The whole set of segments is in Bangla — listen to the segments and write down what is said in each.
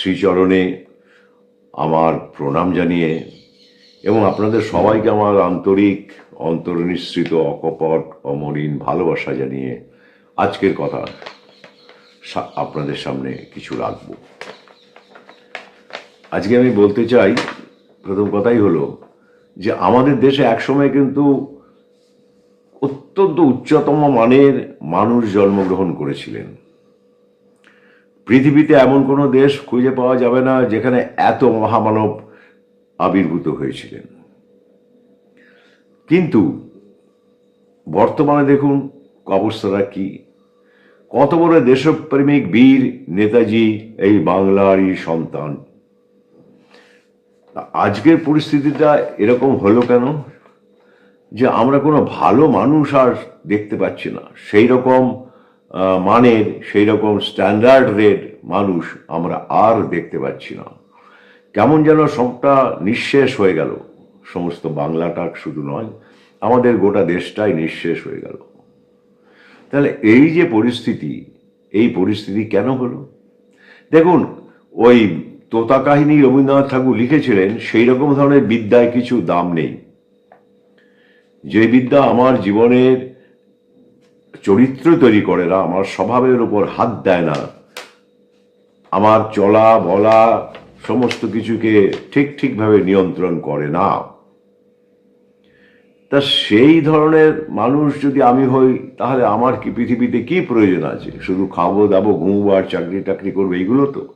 শ্রীচরণে আমার প্রণাম জানিয়ে এবং আপনাদের সবাইকে আমার আন্তরিক অন্তর্নিশ্রিত অকপট অমরিন ভালোবাসা জানিয়ে আজকের কথা আপনাদের সামনে কিছু রাখব। আজকে আমি বলতে চাই, প্রথম কথাই হলো যে আমাদের দেশে একসময় কিন্তু অত্যন্ত উচ্চতম মানের মানুষ জন্মগ্রহণ করেছিলেন। পৃথিবীতে এমন কোনো দেশ খুঁজে পাওয়া যাবে না যেখানে এত মহামানব আবির্ভূত হয়েছিলেন। কিন্তু বর্তমানে দেখুন অবস্থাটা কি। কত বড় দেশপ্রেমিক বীর নেতাজি এই বাংলারই সন্তান। আজকের পরিস্থিতিটা এরকম হলো কেন? যে আমরা কোনো ভালো মানুষ আর দেখতে পাচ্ছি না। সেই রকম মানের সেই রকম স্ট্যান্ডার্ড রেট মানুষ আমরা আর দেখতে পাচ্ছি না। কেমন যেন সবটা নিঃশেষ হয়ে গেল। সমস্ত বাংলাটা শুধু নয়, আমাদের গোটা দেশটাই নিঃশেষ হয়ে গেল। তাহলে এই যে পরিস্থিতি, এই পরিস্থিতি কেন হলো? দেখুন, ওই তোতা কাহিনী রবীন্দ্রনাথ ঠাকুর লিখেছিলেন, সেই রকম ধরনের বিদ্যায় কিছু দাম নেই। যে বিদ্যা আমার জীবনের চরিত্র তৈরি করে না, আমার স্বভাবের উপর হাত দেয় না। আমার চলা, বলা, সমস্ত কিছুকে ঠিক ঠিকভাবে নিয়ন্ত্রণ করে না। তা সেই ধরনের মানুষ যদি আমি হই, তাহলে আমার কি পৃথিবীতে কি প্রয়োজন আছে? শুধু খাব, দাবো, ঘুমবো আর চাকরি টাকরি করব এইগুলো তো?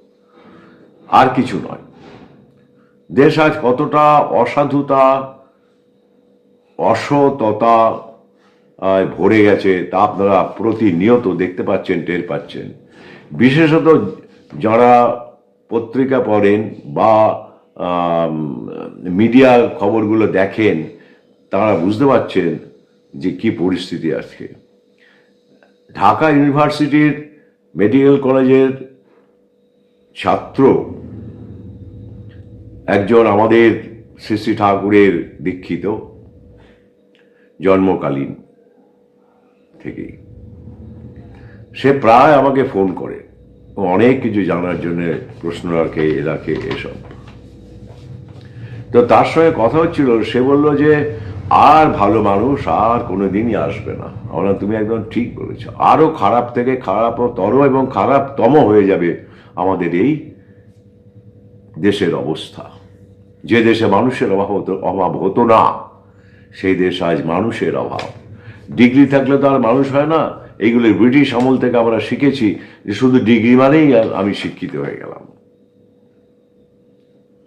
আর কিছু নয়। দেশ আজ কতটা অসাধুতা, অসততা ভরে গেছে তা আপনারা প্রতিনিয়ত দেখতে পাচ্ছেন, টের পাচ্ছেন। বিশেষত যারা পত্রিকা পড়েন বা মিডিয়ার খবরগুলো দেখেন, তারা বুঝতে পারছেন যে কি পরিস্থিতি আজকে। ঢাকা ইউনিভার্সিটির মেডিকেল কলেজের ছাত্র একজন আমাদের শ্রী শ্রী ঠাকুরের দীক্ষিত, জন্মকালীন। থেকেই। সে প্রায় আমাকে ফোন করে অনেক কিছু জানার জন্য প্রশ্ন রাখে, এ রাখে, এসব। তো তার সঙ্গে কথা হচ্ছিল, সে বলল যে, আর ভালো মানুষ আর কোনোদিনই আসবে না। আমরা, তুমি একদম ঠিক বলেছ। আরও খারাপ থেকে খারাপ তর এবং খারাপতম হয়ে যাবে আমাদের এই দেশের অবস্থা। যে দেশে মানুষের অভাব হতো অভাব হতো না, সেই দেশ আজ মানুষের অভাব। ডিগ্রি থাকলে তো আর মানুষ হয় না। এইগুলো ব্রিটিশ আমল থেকে আমরা শিখেছি যে শুধু ডিগ্রি মানেই আমি শিক্ষিত হয়ে গেলাম।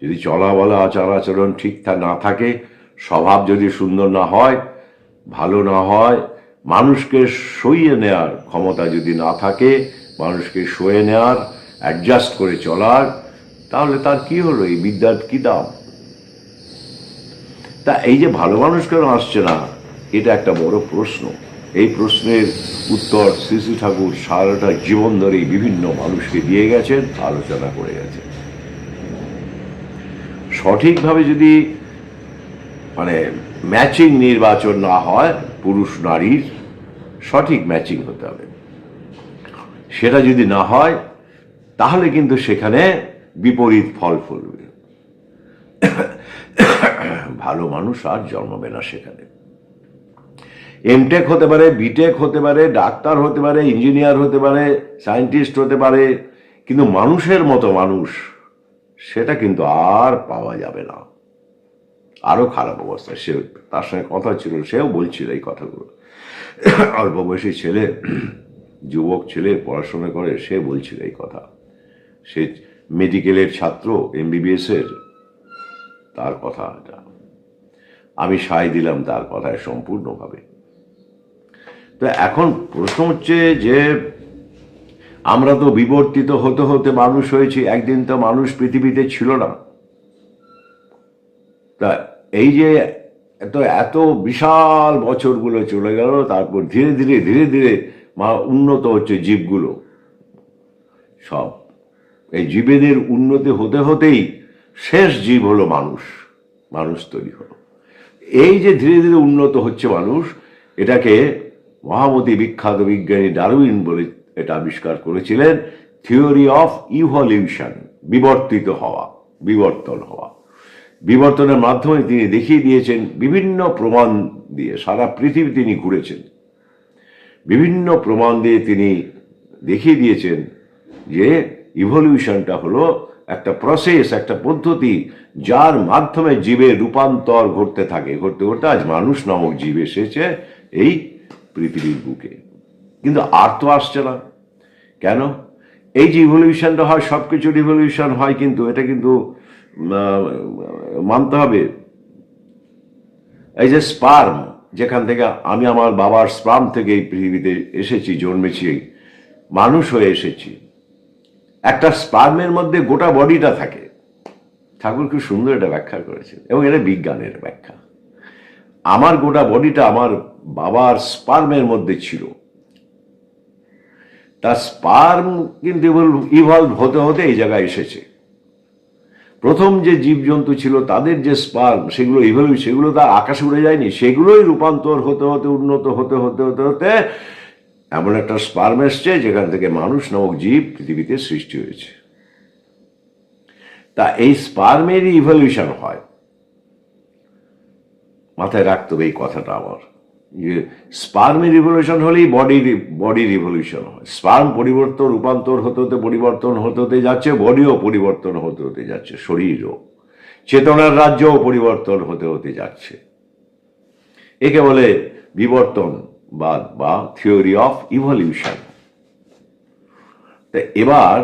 যদি চলা বলা আচার আচরণ ঠিকঠাক না থাকে, স্বভাব যদি সুন্দর না হয়, ভালো না হয়, মানুষকে সইয়ে নেয়ার ক্ষমতা যদি না থাকে, মানুষকে সয়ে নেয়ার অ্যাডজাস্ট করে চলার, তাহলে তার কি হলো? এই বিদ্যার কি দাম? তা এই যে ভালো মানুষ কেন আসছে না? এটা একটা বড় প্রশ্ন। এই প্রশ্নের উত্তর শ্রী শ্রী ঠাকুর সারাটা জীবন ধরেই বিভিন্ন মানুষকে দিয়ে গেছেন, আলোচনা করে গেছেন। সঠিকভাবে যদি মানে ম্যাচিং নির্বাচন না হয়, পুরুষ নারীর সঠিক ম্যাচিং হতে হবে। সেটা যদি না হয়, তাহলে কিন্তু সেখানে বিপরীত ফল ফলবে। ভালো মানুষ আর জন্মাবে না সেখানে। এমটেক হতে পারে বিটেক হতে পারে, ডাক্তার হতে পারে, ইঞ্জিনিয়ার হতে পারে, সায়েন্টিস্ট হতে পারে, কিন্তু মানুষের মতো মানুষ, সেটা কিন্তু আর পাওয়া যাবে না। আরও খারাপ অবস্থা, সে তার সঙ্গে কথা ছিল, সেও বলছিল এই কথাগুলো। অল্প বয়সী ছেলে, যুবক ছেলে, পড়াশোনা করে, সে বলছিল এই কথা। সে মেডিকেলের ছাত্র এমবিবিএস এর তার কথা এটা। আমি সায় দিলাম তার কথায় সম্পূর্ণভাবে। তো এখন প্রশ্ন হচ্ছে যে আমরা তো বিবর্তিত হতে হতে মানুষ হয়েছি, একদিন তো মানুষ পৃথিবীতে ছিল না। তা এই যে এত এত বিশাল বছরগুলো চলে গেল, তারপর ধীরে ধীরে ধীরে ধীরে মা উন্নত হচ্ছে জীবগুলো। সব। এই জীবেদের উন্নতি হতে হতেই শেষ জীব হলো মানুষ মানুষ তৈরি হলো। এই যে ধীরে ধীরে উন্নত হচ্ছে মানুষ, এটাকে মহামতি বিখ্যাত বিজ্ঞানী ডারউইন বলে এটা আবিষ্কার করেছিলেন, থিওরি অফ ইভলিউশন বিবর্তিত হওয়া, বিবর্তন হওয়া। বিবর্তনের মাধ্যমে তিনি দেখিয়ে দিয়েছেন বিভিন্ন প্রমাণ দিয়ে সারা পৃথিবী তিনি ঘুরেছেন। বিভিন্ন প্রমাণ দিয়ে তিনি দেখিয়ে দিয়েছেন যে ইভলিউশনটা হলো একটা প্রসেস একটা পদ্ধতি যার মাধ্যমে জীবের রূপান্তর ঘটতে থাকে। ঘটতে ঘটতে আজ মানুষ নামক জীব এসেছে এই পৃথিবীর বুকে। কিন্তু আর তো আসছে না। কেন? এই যে ইভলিউশনটা হয় সব কিছুর ইভলিউশন হয় কিন্তু এটা কিন্তু মানতে হবে। এই যে স্পার্ম যেখান থেকে আমি আমার বাবার স্পার্ম থেকে এই পৃথিবীতে এসেছি, জন্মেছি, মানুষ হয়ে এসেছি, একটা স্পার্মের মধ্যে গোটা বডিটা থাকে। ঠাকুর খুব সুন্দর এটা ব্যাখ্যা করেছেন। এবং এটা বিজ্ঞানের ব্যাখ্যা। আমার গোটা বডিটা আমার বাবার স্পার্মের মধ্যে ছিল। তার স্পার্ম কিন্তু ইভলভ হতে হতে এই জায়গায় এসেছে। প্রথম যে জীবজন্তু ছিল, তাদের যে স্পার্ম সেগুলো ইভলভ সেগুলো তো আর আকাশে উড়ে যায়নি, সেগুলোই রূপান্তর হতে হতে, উন্নত হতে হতে হতে হতে এমন একটা স্পার্ম এসছে যেখান থেকে মানুষ নামক জীব পৃথিবীতে সৃষ্টি হয়েছে। তা এই স্পার্মেরই ইভলিউশন হয়। মাথায় রাখতে হবে এই কথাটা আমার যে স্পার্মের রিভলিউশন হলেই বডির বডি রিভলিউশন হয়। স্পার্ম পরিবর্তন, রূপান্তর হতে হতে পরিবর্তন হতে হতে যাচ্ছে বডিও পরিবর্তন হতে হতে যাচ্ছে, শরীরও। চেতনার রাজ্যও পরিবর্তন হতে হতে যাচ্ছে। একে বলে বিবর্তন বা বা থিওরি অফ ইভলিউশন তা এবার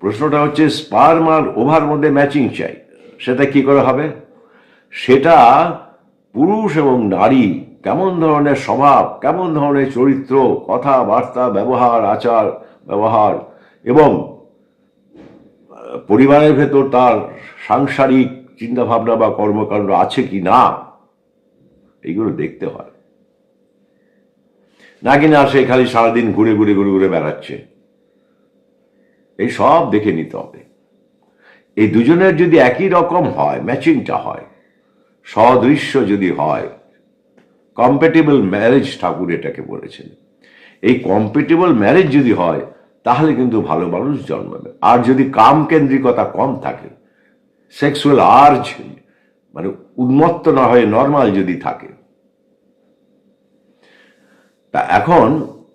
প্রশ্নটা হচ্ছে স্পার্ম আর ওভার মধ্যে ম্যাচিং চাই। সেটা কি করে হবে? সেটা পুরুষ এবং নারী, কেমন ধরনের স্বভাব, কেমন ধরনের চরিত্র, কথাবার্তা, ব্যবহার, আচার, ব্যবহার এবং পরিবারের ভেতর তার সাংসারিক চিন্তাভাবনা বা কর্মকাণ্ড আছে কি না, এইগুলো দেখতে হয়। নাকি না সে খালি সারাদিন ঘুরে ঘুরে ঘুরে ঘুরে বেড়াচ্ছে। এই সব দেখে নিতে হবে। এই দুজনের যদি একই রকম হয়, ম্যাচিংটা হয় সদৃশ্য যদি হয় কম্পেটেবল ম্যারেজ ঠাকুর এটাকে বলেছেন। এই কম্পেটেবল ম্যারেজ যদি হয়, তাহলে কিন্তু ভালো মানুষ জন্মাবে। আর যদি কাম কেন্দ্রিকতা কম থাকে সেক্সুয়াল আর্জ মানে উন্মত্ত না হয়ে নর্মাল যদি থাকে, তা এখন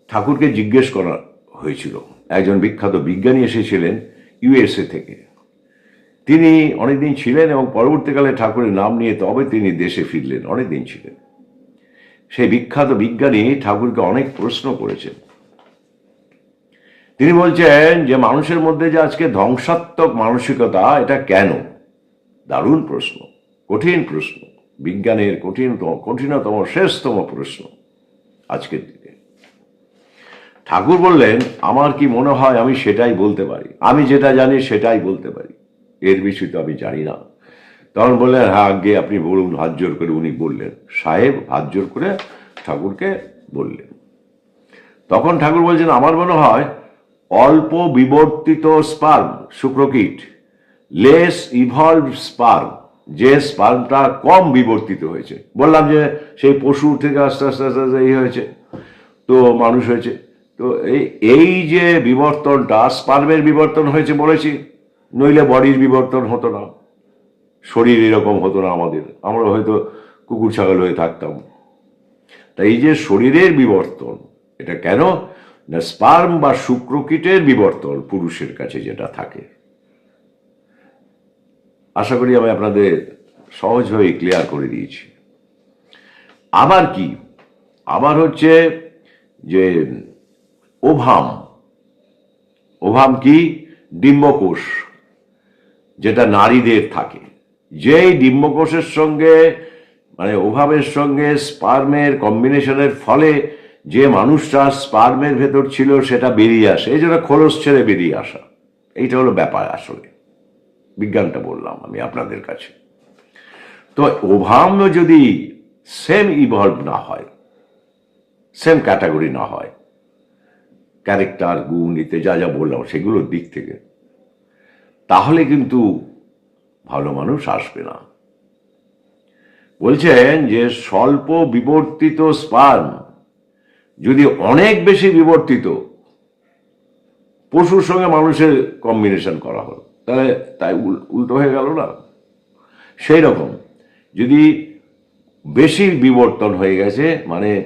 ঠাকুরকে জিজ্ঞেস করা হয়েছিল। একজন বিখ্যাত বিজ্ঞানী এসেছিলেন ইউএসএ থেকে। তিনি অনেকদিন ছিলেন এবং পরবর্তীকালে ঠাকুরের নাম নিয়ে তবে তিনি দেশে ফিরলেন, অনেকদিন ছিলেন। সেই বিখ্যাত বিজ্ঞানী ঠাকুরকে অনেক প্রশ্ন করেছেন। তিনি বলছেন যে, মানুষের মধ্যে যে আজকে ধ্বংসাত্মক মানসিকতা, এটা কেন? দারুণ প্রশ্ন, কঠিন প্রশ্ন, বিজ্ঞানের কঠিনতম কঠিনতম শেষতম প্রশ্ন আজকের দিনে। ঠাকুর বললেন, আমার কি মনে হয় আমি সেটাই বলতে পারি? আমি যেটা জানি সেটাই বলতে পারি। এর বিষয় তো আমি জানি না। তখন বললেন হ্যাঁ আগে আপনি বলুন। হাত জোর করে উনি বললেন। সাহেব হাত জোর করে ঠাকুরকে বললেন। তখন ঠাকুর বলছেন, আমার মনে হয় অল্প বিবর্তিত স্পার্ম, শুক্রকীট লেস ইভলভ স্পার্ম যে স্পার্মটা কম বিবর্তিত হয়েছে। বললাম যে, সেই পশু থেকে আস্তে আস্তে আস্তে আস্তে এই হয়েছে, তো মানুষ হয়েছে। তো এই এই যে বিবর্তনটা, স্পার্মের বিবর্তন হয়েছে বলেছি নইলে বডির বিবর্তন হতো না, শরীর এরকম হতো না আমাদের। আমরা হয়তো কুকুর, ছাগল হয়ে থাকতাম। তাই এই যে শরীরের বিবর্তন, এটা কেন? না স্পার্ম বা শুক্রকীটের বিবর্তন পুরুষের কাছে যেটা থাকে। আশা করি আমি আপনাদের সহজভাবে ক্লিয়ার করে দিয়েছি। আবার কি? আবার হচ্ছে যে ওভাম। ওভাম কি? ডিম্বকোষ। যেটা নারীদের থাকে। যেই ডিম্বকোষের সঙ্গে মানে ওভাবের সঙ্গে স্পার্মের কম্বিনেশনের ফলে যে মানুষটা স্পার্মের ভেতর ছিল, সেটা বেরিয়ে আসে। এই জন্য খোলস ছেড়ে বেরিয়ে আসা। এইটা হলো ব্যাপার আসলে। বিজ্ঞানটা বললাম আমি আপনাদের কাছে। তো ওভাম যদি সেম ইভলভ না হয় সেম ক্যাটাগরি না হয় ক্যারেক্টার গুণ, ইতে যা যা বললাম, সেগুলোর দিক থেকে তাহলে কিন্তু ভালো মানুষ আসবে না। বলছেন যে স্বল্প বিবর্তিত স্পার্ম যদি অনেক বেশি বিবর্তিত, পশুর সঙ্গে মানুষের কম্বিনেশন করা হলো। তাহলে তাই উল- উল্টো হয়ে গেল না? সেই রকম, যদি বেশি বিবর্তন হয়ে গেছে মানে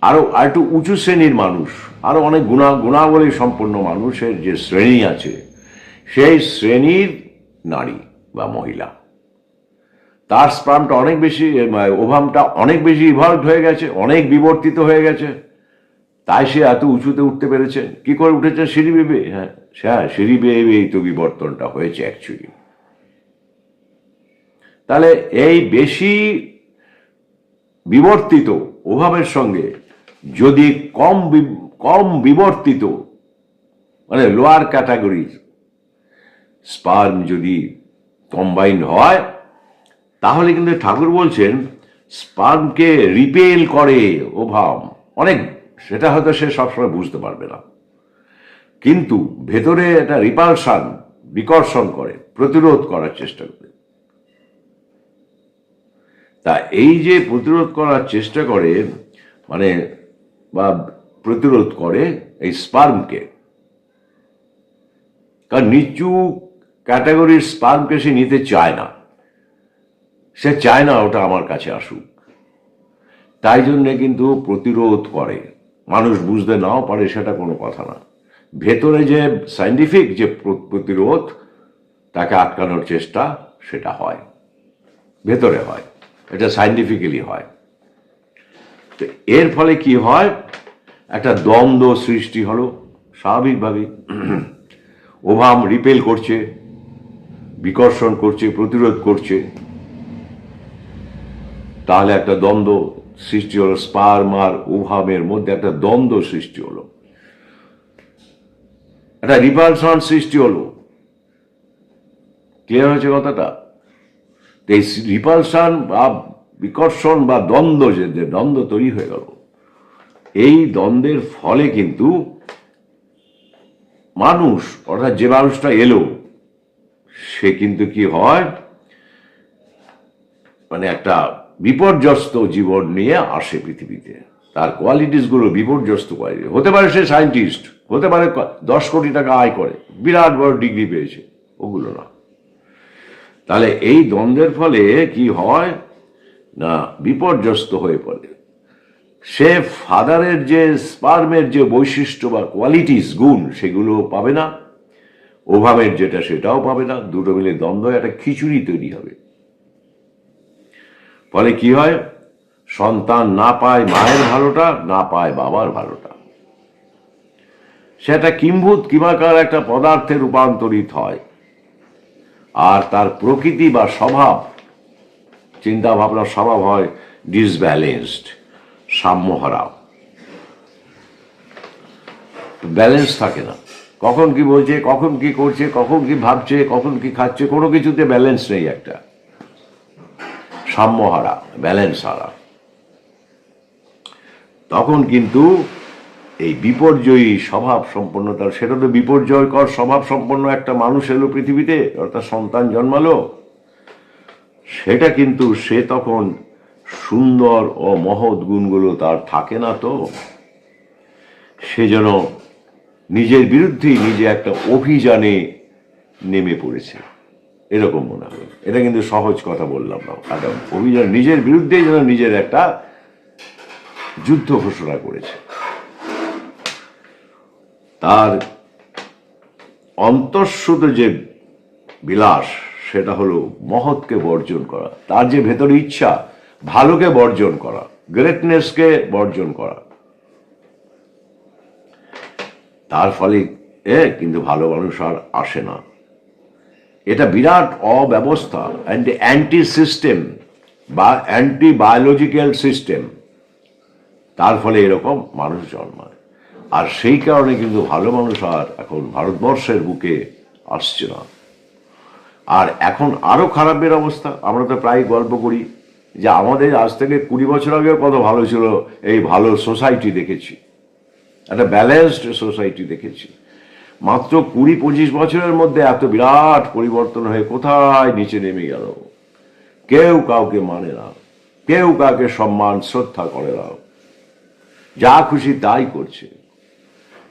আরও আর একটু উঁচু শ্রেণির মানুষ, আরও অনেক গুণা, গুণাবলী সম্পন্ন মানুষের যে শ্রেণি আছে সেই শ্রেণির নারী বা মহিলা। তার স্পামটা অনেক বেশি ওভামটা অনেক বেশি ইভলভ হয়ে গেছে, অনেক বিবর্তিত হয়ে গেছে। তাই সে এত উঁচুতে উঠতে পেরেছে। কি করে উঠেছে? সিঁড়ি বেবে হ্যাঁ হ্যাঁ সিঁড়ি বেয়েই তো বিবর্তনটা হয়েছে অ্যাকচুয়ালি তাহলে এই বেশি বিবর্তিত ওভাবের সঙ্গে যদি কম কম বিবর্তিত মানে লোয়ার ক্যাটাগরির স্পার্ম যদি কম্বাইন্ড হয়, তাহলে কিন্তু ঠাকুর বলছেন স্পার্মকে রিপেল করে ওভাম অনেক, সেটা হয়তো সে সবসময় বুঝতে পারবে না। কিন্তু ভেতরে এটা রিপালসান বিকর্ষণ করে, প্রতিরোধ করার চেষ্টা করে। তা এই যে প্রতিরোধ করার চেষ্টা করে মানে বা প্রতিরোধ করে এই স্পার্মকে কারণ নিচু ক্যাটাগরির স্পার্মকে সে নিতে চায় না। সে চায় না ওটা আমার কাছে আসুক। তাই জন্যে কিন্তু প্রতিরোধ করে। মানুষ বুঝতে নাও পারে সেটা কোনো কথা না। ভেতরে যে সাইন্টিফিক যে প্রতিরোধ, তাকে আটকানোর চেষ্টা সেটা হয়। ভেতরে হয়। এটা সাইন্টিফিক্যালি হয়। তো এর ফলে কি হয়? একটা দ্বন্দ্ব সৃষ্টি হলো। স্বাভাবিকভাবেই। ওভাম রিপেল করছে। বিকর্ষণ করছে, প্রতিরোধ করছে, তাহলে একটা দ্বন্দ্ব সৃষ্টি হলো, স্পার মার ওভামের মধ্যে একটা দ্বন্দ্ব সৃষ্টি হলো। একটা রিপালশন সৃষ্টি হলো। ক্লিয়ার হয়েছে কথাটা? এই রিপালশন বা বিকর্ষণ বা দ্বন্দ্ব যে দ্বন্দ্ব তৈরি হয়ে গেল, এই দ্বন্দ্বের ফলে কিন্তু মানুষ, অর্থাৎ যে মানুষটা এলো সে কিন্তু কি হয়? মানে একটা বিপর্যস্ত জীবন নিয়ে আসে পৃথিবীতে। তার কোয়ালিটিসগুলো বিপর্যস্ত কোয়ালিটি হতে পারে সে সায়েন্টিস্ট হতে পারে দশ কোটি টাকা আয় করে, বিরাট বড় ডিগ্রি পেয়েছে, ওগুলো না। তাহলে এই দ্বন্দ্বের ফলে কি হয়? না, বিপর্যস্ত হয়ে পড়ে। সে ফাদারের যে স্পার্মের যে বৈশিষ্ট্য বা কোয়ালিটিস গুণ, সেগুলো পাবে না। ওভাবের যেটা, সেটাও পাবে না। দুটো মিলে দ্বন্দ্ব, একটা খিচুড়ি তৈরি হবে। ফলে কি হয়? সন্তান না পায় মায়ের ভালোটা, না পায় বাবার ভালোটা। সেটা কিম্ভূত, কিমাকার একটা পদার্থে রূপান্তরিত হয়। আর তার প্রকৃতি বা স্বভাব চিন্তা ভাবনার স্বভাব হয় ডিসব্যালেন্সড সাম্যহারা ব্যালেন্স থাকে না। কখন কি বলছে, কখন কি করছে, কখন কি ভাবছে, কখন কি খাচ্ছে, কোনো কিছুতে ব্যালেন্স নেই একটা। সাম্যহারা ব্যালেন্স হারা। তখন কিন্তু এই বিপর্যয়ী স্বভাব সম্পন্ন, তার সেটা তো বিপর্যয়কর স্বভাব সম্পন্ন একটা মানুষ এলো পৃথিবীতে, অর্থাৎ সন্তান জন্মালো। সেটা কিন্তু সে তখন সুন্দর ও মহৎ গুণগুলো তার থাকে না তো। সে যেন নিজের বিরুদ্ধেই নিজে একটা অভিযানে নেমে পড়েছে। এরকম মনে হয়। এটা কিন্তু সহজ কথা বললাম না। একটা অভিযান নিজের বিরুদ্ধেই যেন নিজের একটা যুদ্ধ ঘোষণা করেছে। তার অন্তঃসুত যে বিলাস, সেটা হলো মহৎকে বর্জন করা। তার যে ভেতরে ইচ্ছা, ভালোকে বর্জন করা গ্রেটনেসকে বর্জন করা। তার ফলে, এ, কিন্তু ভালো মানুষ আর আসে না। এটা বিরাট অব্যবস্থা অ্যান্ড অ্যান্টি সিস্টেম বা অ্যান্টি বায়োলজিক্যাল সিস্টেম তার ফলে এরকম মানুষ জন্মায়। আর সেই কারণে কিন্তু ভালো মানুষ আর এখন ভারতবর্ষের বুকে আসছে না। আর এখন আরও খারাপের অবস্থা, আমরা তো প্রায় গল্প করি যে আমাদের আজ থেকে কুড়ি বছর আগেও কত ভালো ছিল এই ভালো সোসাইটি দেখেছি। একটা ব্যালেন্সড সোসাইটি দেখেছি। মাত্র কুড়ি পঁচিশ বছরের মধ্যে এত বিরাট পরিবর্তন হয়ে কোথায় নিচে নেমে গেল? কেউ কাউকে মানে না। কেউ কাউকে সম্মান, শ্রদ্ধা করে না। যা খুশি তাই করছে।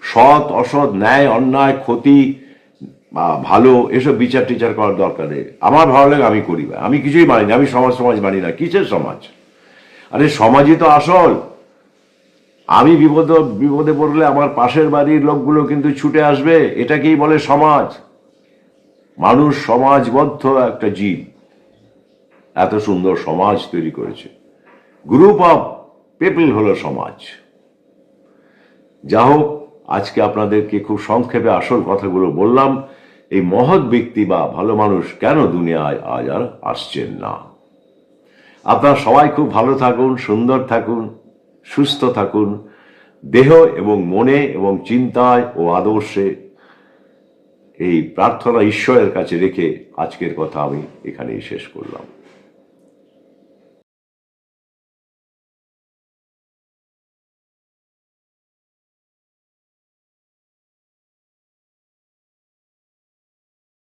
সৎ, অসৎ, ন্যায়, অন্যায়, ক্ষতি ভালো, এসব বিচার টিচার করার দরকার নেই। আমার ভালো লাগে, আমি করি। আমি কিছুই মানি না। আমি সমাজ সমাজ মানি না। কিসের সমাজ? আরে সমাজই তো আসল। আমি বিপদ, বিপদে পড়লে আমার পাশের বাড়ির লোকগুলো কিন্তু ছুটে আসবে, এটাকেই বলে সমাজ। মানুষ সমাজবদ্ধ একটা জীব। এত সুন্দর সমাজ তৈরি করেছে। গ্রুপ অফ পিপল হলো সমাজ। যা হোক, আজকে আপনাদেরকে খুব সংক্ষেপে আসল কথাগুলো বললাম, এই মহৎ ব্যক্তি বা ভালো মানুষ কেন দুনিয়ায় আজ আর আসছেন না? আপনারা সবাই খুব ভালো থাকুন, সুন্দর থাকুন। সুস্থ থাকুন। দেহ এবং মনে এবং চিন্তায় ও আদর্শে এই প্রার্থনা ঈশ্বরের কাছে রেখে আজকের কথা আমি এখানেই শেষ করলাম।